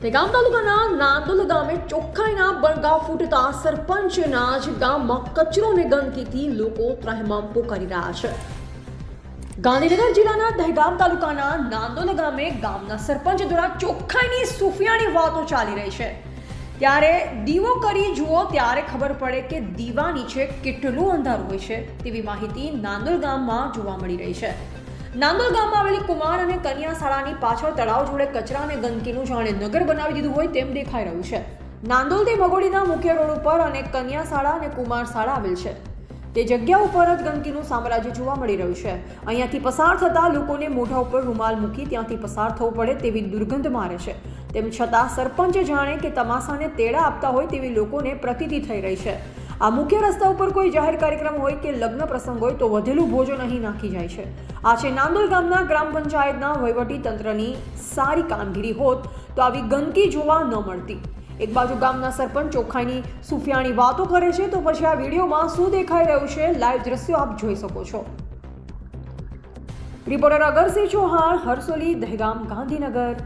ગામ તાલુકાના નાંદોલ ગામે ચોખ્ખાઈના બળગા ફૂટતા સરપંચના જ ગામમાં કચરો અને ગંદકીથી લોકો ત્રાહિમામ પોકારી રહ્યા છે ગાંધીનગર જિલ્લાના દહેગામ તાલુકાના નાંદોલ ગામે ગામના સરપંચ દ્વારા ચોખ્ખાઈની સુફિયાની વાતો ચાલી રહી છે ત્યારે દીવો કરી જુઓ ત્યારે ખબર પડે કે દીવા નીચે કેટલું અંધારું હોય છે તેવી માહિતી નાંદોલ ગામમાં જોવા મળી રહી છે નાંદોલ ગામમાં આવેલી કુમાર અને કન્યા શાળાની પાછળ તળાવ જોડે કચરા અને ગંદકીનું જાણે નગર બનાવી દીધું હોય તેમ દેખાઈ રહ્યું છે. નાંદોલથી મગોડીના મુખ્ય રોડ ઉપર અને કન્યા શાળા અને કુમાર શાળા આવેલ છે. તે જગ્યા ઉપર જ ગંદકીનું સામ્રાજ્ય જોવા મળી રહ્યું છે. અહીંયાથી પસાર થતા લોકોને મોઢા ઉપર રૂમાલ મૂકી ત્યાંથી પસાર થવું પડે તેવી દુર્ગંધ મારે છે. તેમ છતાં સરપંચે જાણે કે તમાશાને તેડા આપતા હોય તેવી લોકોને પ્રતીતિ થઈ રહી છે. આ મુખ્ય રસ્તા ઉપર કોઈ જાહેર કાર્યક્રમ હોય કે લગ્ન પ્રસંગ હોય તો વધેલું ભોજન અહીં નાખી જાય છે. આ છે નાંદોલ ગામના ગ્રામ પંચાયતના વહીવટી તંત્રની સારી કામગીરી હોત તો આવી ગંદકી જોવા ન મળતી. એક બાજુ ગામના સરપંચ ચોખ્ખાઈની સુફિયાણી વાતો કરે છે તો પછી આ વિડીયોમાં શું દેખાઈ રહ્યું છે લાઈવ દ્રશ્યો આપ જોઈ શકો છો. રિપોર્ટર અગરસિંહ ચૌહાણ હરસોલી દહેગામ, ગાંધીનગર.